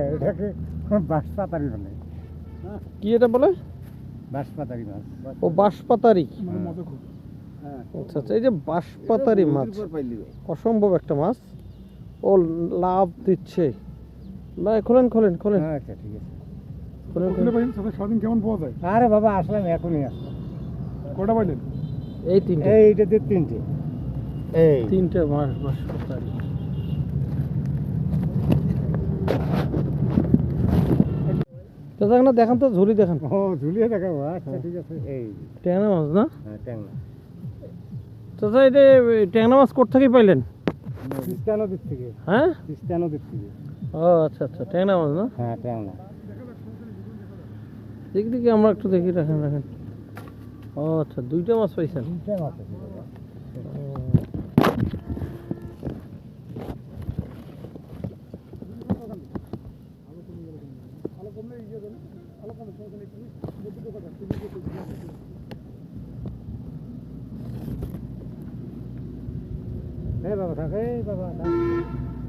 এটাকে বাঁশ পাতারি বলে। কি এটা বলে? বাঁশপাতারি মাছ। ও বাঁশপাতারি? মানে আচ্ছা আচ্ছা এই যে বাঁশপাতারি মাছ। অসম্ভব একটা মাছ। ও লাভ দিচ্ছে। ভাই খোলেন খোলেন খোলেন। আচ্ছা ঠিক আছে। সারাদিন কেমন পাওয়া যায়? আরে বাবা আসলাম এখনই আসলাম। কটা পাইলেন? এই তিনটে। এই এইটাতে তিনটে। এই। তিনটে মাছ বাঁশপাতারি। তো দেখ না দেখান তো ঝুলি দেখান। ও ঝুলিয়ে দেখাবো আচ্ছা ঠিক আছে। এই ট্যাংরা মাছ না? হ্যাঁ ট্যাংরা। চাচা এটা ট্যাংরা মাছ কোথা থেকে পাইলেন? তিস্তা নদীর থেকে। হ্যাঁ? তিস্তা নদীর থেকে। ও আচ্ছা আচ্ছা ট্যাংরা মাছ না? হ্যাঁ ট্যাংরা। দেখি দেখি আমরা একটু দেখি রাখেন রাখেন ও আচ্ছা দুইটা মাছ পাইছেন? তিনটে মাছ বাবা থাক এই বাবা থাক।